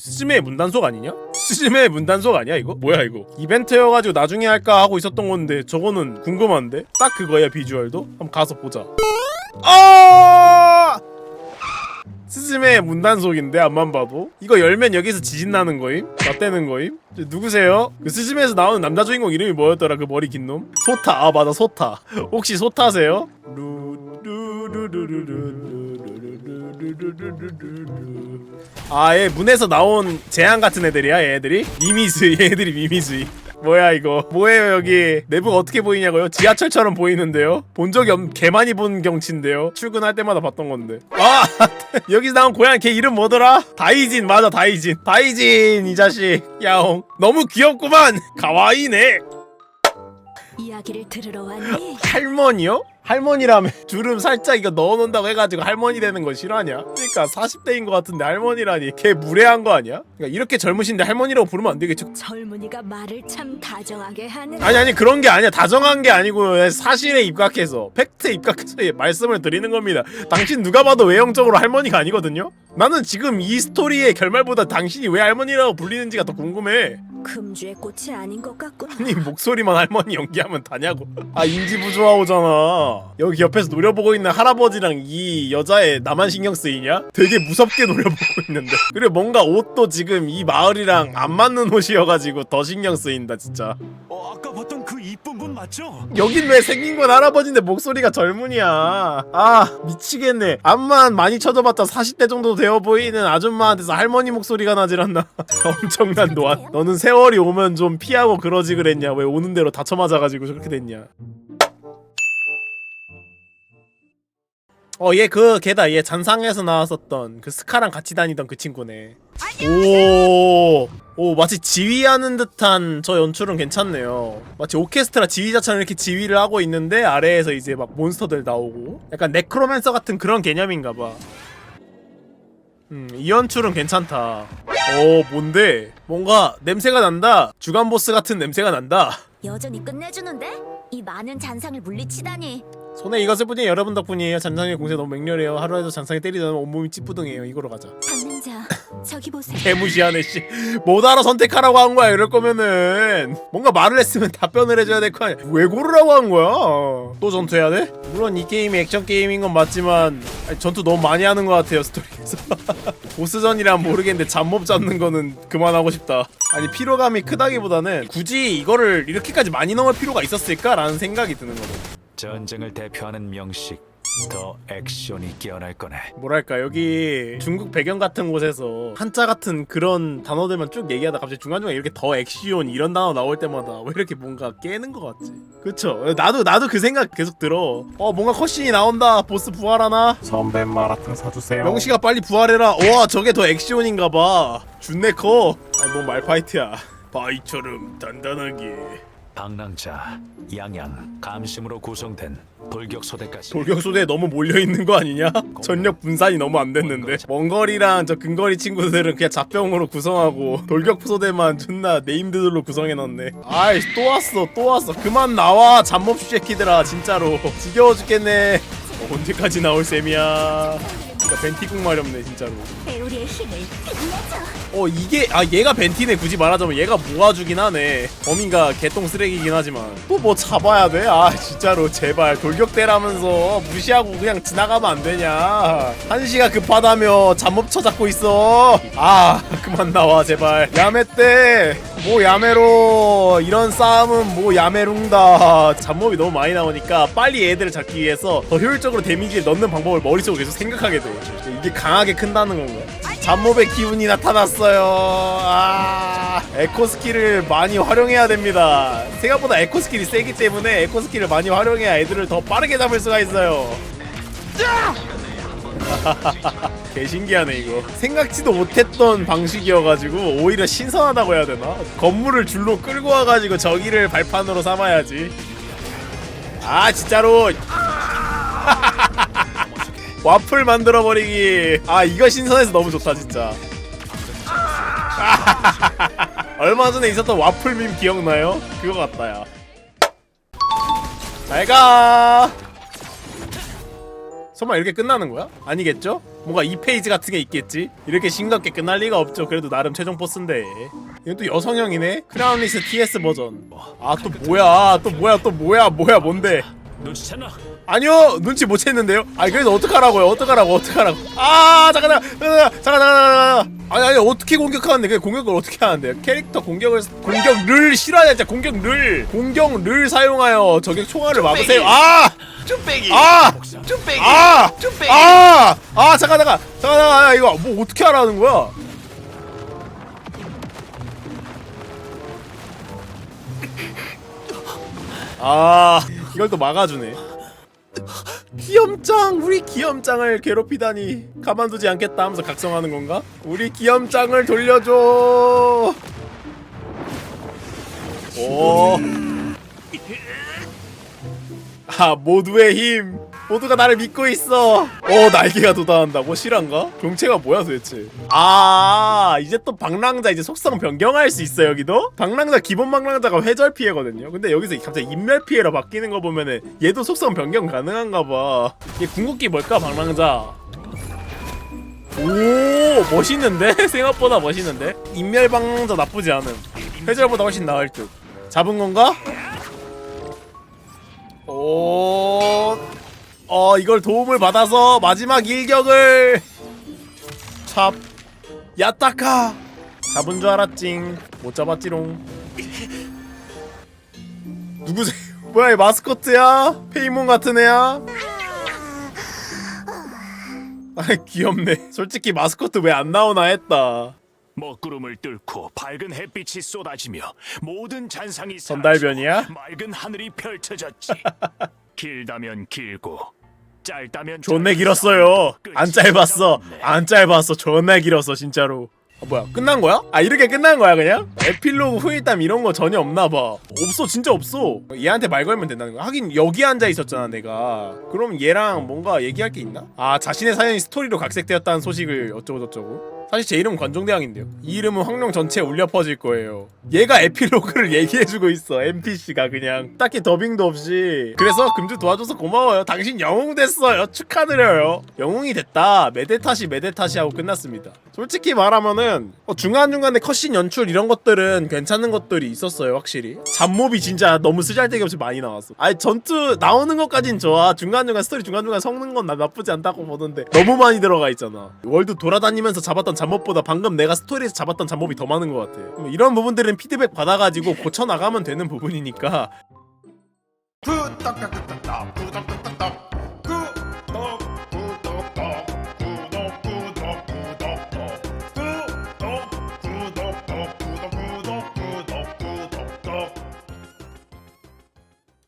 스즈메의 문단속 아니냐? 스즈메의 문단속 아니야 이거? 뭐야 이거? 이벤트여가지고 나중에 할까 하고 있었던 건데 저거는 궁금한데? 딱 그거야 비주얼도? 한번 가서 보자 아! 스즈메의 문단속인데 앞만 봐도 이거 열면 여기서 지진 나는 거임? 나 떼는 거임? 저 누구세요? 그 스즈메에서 나오는 남자 주인공 이름이 뭐였더라 그 머리 긴 놈? 소타 아 맞아 소타 혹시 소타세요? 루루루루루루 아, 얘 문에서 나온 재앙 같은 애들이야, 얘들이? 미미즈이, 얘들이 미미즈이. 뭐야 이거? 뭐예요 여기? 내부가 어떻게 보이냐고요? 지하철처럼 보이는데요? 본 적이 없, 개 많이 본 경치인데요? 출근할 때마다 봤던 건데. 아, 여기서 나온 고양이 걔 이름 뭐더라? 다이진 맞아 다이진. 다이진 이 자식. 야옹. 너무 귀엽구만. 가와이네. 이야기를 들으러 왔니? 할머니요? 할머니라며 주름 살짝 이거 넣어놓는다고 해가지고 할머니 되는 거 싫어하냐? 그러니까 40대인 것 같은데 할머니라니 걔 무례한 거 아니야? 그러니까 이렇게 젊으신데 할머니라고 부르면 안 되겠죠? 젊은이가 말을 참 다정하게 하는. 아니 아니 그런 게 아니야 다정한 게 아니고 사실에 입각해서 팩트에 입각해서 말씀을 드리는 겁니다 당신 누가 봐도 외형적으로 할머니가 아니거든요? 나는 지금 이 스토리의 결말보다 당신이 왜 할머니라고 불리는지가 더 궁금해 금주의 꽃이 아닌 것 같구나. 아니 목소리만 할머니 연기하면 다냐고 아 인지 부조화오잖아 여기 옆에서 노려보고 있는 할아버지랑 이 여자애 나만 신경 쓰이냐? 되게 무섭게 노려보고 있는데 그리고 뭔가 옷도 지금 이 마을이랑 안 맞는 옷이어가지고 더 신경 쓰인다 진짜 어, 아까 봤던 그 이쁜 분 맞죠? 여긴 왜 생긴 건 할아버지인데 목소리가 젊은이야. 아 미치겠네. 암만 많이 쳐져봤자 40대 정도 되어 보이는 아줌마한테서 할머니 목소리가 나질 않나. 엄청난 노안. 너는 세월이 오면 좀 피하고 그러지 그랬냐? 왜 오는 대로 다쳐 맞아가지고 저렇게 됐냐 어 얘 그 걔다 얘 잔상에서 나왔었던 그 스카랑 같이 다니던 그 친구네 오, 오 마치 지휘하는 듯한 저 연출은 괜찮네요. 마치 오케스트라 지휘자처럼 이렇게 지휘를 하고 있는데 아래에서 이제 막 몬스터들 나오고 약간 네크로맨서 같은 그런 개념인가 봐. 음, 이 연출은 괜찮다. 오, 뭔데? 뭔가 냄새가 난다. 주간 보스 같은 냄새가 난다. 여전히 끝내주는데? 이 많은 잔상을 물리치다니. 손에 이것을 뿐이 여러분 덕분이에요. 잔상의 공세 너무 맹렬해요. 하루에도 잔상에 때리자면 온몸이 찌뿌둥해요. 이거로 가자. 자, 저기 보세요. 개무시하네 씨. 못 알아 선택하라고 한 거야 이럴 거면은 뭔가 말을 했으면 답변을 해줘야 될 거 아니야 왜 고르라고 한 거야 또 전투해야 돼? 물론 이 게임이 액션 게임인 건 맞지만 아니, 전투 너무 많이 하는 것 같아요 스토리에서 보스전이란 모르겠는데 잡몹 잡는 거는 그만하고 싶다 아니 피로감이 크다기보다는 굳이 이거를 이렇게까지 많이 넣을 필요가 있었을까라는 생각이 드는 거거든 전쟁을 대표하는 명식 더 액션이 깨어날 거네. 뭐랄까 여기 중국 배경 같은 곳에서 한자 같은 그런 단어들만 쭉 얘기하다 갑자기 중간중간 이렇게 더 액션 이런 단어 나올 때마다 왜 이렇게 뭔가 깨는 것 같지? 그쵸? 나도 나도 그 생각 계속 들어 어 뭔가 컷신이 나온다 보스 부활하나? 선배 마라탕 사주세요. 명시가 빨리 부활해라 와 저게 더 액션인가봐 준내 커 아니 뭔 말파이트야 바위처럼 단단하게 방랑자, 양양, 감심으로 구성된 돌격소대까지. 돌격소대에 너무 몰려있는 거 아니냐? 전력 분산이 너무 안 됐는데. 먼거리랑 저 근거리 친구들은 그냥 잡병으로 구성하고 돌격소대만 존나 네임드들로 구성해놨네. 아이씨 또 왔어 또 왔어. 그만 나와 잡몹 새끼들아 진짜로. 지겨워 죽겠네. 어, 언제까지 나올 셈이야? 진짜 벤티국 마렵네 진짜로. 배우리의 힘을 빛내줘. 어 이게 아 얘가 벤티네 굳이 말하자면 얘가 모아주긴 하네. 범인가 개똥 쓰레기긴 하지만. 또 뭐 잡아야 돼? 아 진짜로 제발. 돌격대라면서 무시하고 그냥 지나가면 안 되냐. 한시가 급하다며 잠몹쳐 잡고 있어. 아 그만 나와 제발. 야매 때뭐 야매로. 이런 싸움은 뭐 야매룽다. 잡몹이 너무 많이 나오니까 빨리 애들을 잡기 위해서 더 효율적으로 데미지를 넣는 방법을 머릿속으로 계속 생각하게 돼. 이게 강하게 큰다는 건가 잡몹의 기운이 나타났어요. 아, 에코 스킬을 많이 활용해야 됩니다. 생각보다 에코 스킬이 세기 때문에 에코 스킬을 많이 활용해야 애들을 더 빠르게 잡을 수가 있어요. 개 신기하네 이거. 생각지도 못했던 방식이어가지고 오히려 신선하다고 해야 되나? 건물을 줄로 끌고 와가지고 저기를 발판으로 삼아야지. 아 진짜로. 와플 만들어 버리기. 아 이거 신선해서 너무 좋다 진짜. 얼마 전에 있었던 와플 밈 기억나요? 그거 같다야. 잘 가. 설마 이렇게 끝나는 거야? 아니겠죠? 뭔가 2페이지 같은 게 있겠지? 이렇게 싱겁게 끝날 리가 없죠 그래도 나름 최종 보스인데 이건 또 여성형이네? 크라운리스 TS 버전 아 또 뭐야 또 뭐야 또 뭐야 뭐야 뭔데 눈치챘나? 아니요 눈치 못 챘는데요. 아니 그래서 어떡하라고요? 어떡하라고? 어떡하라고? 아 잠깐 잠깐 잠깐 잠깐 아니 아니 어떻게 공격하는데? 그게 공격을 어떻게 하는데요? 캐릭터 공격을 공격을 싫어하냐 진짜 공격을 공격을 사용하여 저격 총알을 막으세요. 아! 쭈빼기. 아! 쭈빼기. 아! 쭈빼기. 아! 아 잠깐 잠깐 잠깐 잠깐 이거 뭐 어떻게 하라는 거야? 아 이걸 또 막아주네 기염짱 우리 기염짱을 괴롭히다니 가만두지 않겠다 하면서 각성하는 건가? 우리 기염짱을 돌려줘 오. 아 모두의 힘 모두가 나를 믿고 있어 어 날개가 돋아난다고 실한가? 병체가 뭐야 도대체 아 이제 또 방랑자 이제 속성 변경할 수 있어 여기도? 방랑자 기본 방랑자가 회절 피해거든요 근데 여기서 갑자기 인멸 피해로 바뀌는 거 보면은 얘도 속성 변경 가능한가 봐 얘 궁극기 뭘까 방랑자 오 멋있는데? 생각보다 멋있는데? 인멸 방랑자 나쁘지 않음 회절보다 훨씬 나을 듯 잡은 건가? 오, 어 이걸 도움을 받아서 마지막 일격을 찹 야타카 잡은 줄 알았징 못 잡았지롱 누구세요? 뭐야 이 마스코트야? 페이몬 같은 애야? 아 귀엽네 솔직히 마스코트 왜 안 나오나 했다 먹구름을 뚫고 밝은 햇빛이 쏟아지며 모든 잔상이 전달변이야? 맑은 하늘이 펼쳐졌지. 길다면 길고 짧다면 존내 길었어요. 안 짧았어. 안 짧았어. 존나 길었어 진짜로. 아 뭐야 끝난 거야? 아 이렇게 끝난 거야 그냥? 에필로그 후일담 이런 거 전혀 없나 봐. 없어 진짜 없어. 얘한테 말 걸면 된다는 거야. 하긴 여기 앉아 있었잖아 내가. 그럼 얘랑 뭔가 얘기할 게 있나? 아 자신의 사연이 스토리로 각색되었다는 소식을 어쩌고 저쩌고 사실 제 이름은 관종대왕인데요. 이 이름은 황룡 전체에 울려 퍼질 거예요. 얘가 에필로그를 얘기해주고 있어 NPC가 그냥. 딱히 더빙도 없이. 그래서 금주 도와줘서 고마워요. 당신 영웅 됐어요. 축하드려요. 영웅이 됐다. 메데타시 메데타시 하고 끝났습니다. 솔직히 말하면은 어, 중간중간에 컷신 연출 이런 것들은 괜찮은 것들이 있었어요 확실히. 잡몹이 진짜 너무 쓰잘데기 없이 많이 나왔어. 아니 전투 나오는 것까진 좋아. 중간중간 스토리 중간중간 섞는 건 나 나쁘지 않다고 보는데 너무 많이 들어가 있잖아. 월드 돌아다니면서 잡았던 잡몹보다 방금 내가 스토리에서 잡았던 잡몹이 더 많은 것 같아. 이런 부분들은 피드백 받아가지고 고쳐 나가면 되는 부분이니까. 구독 구독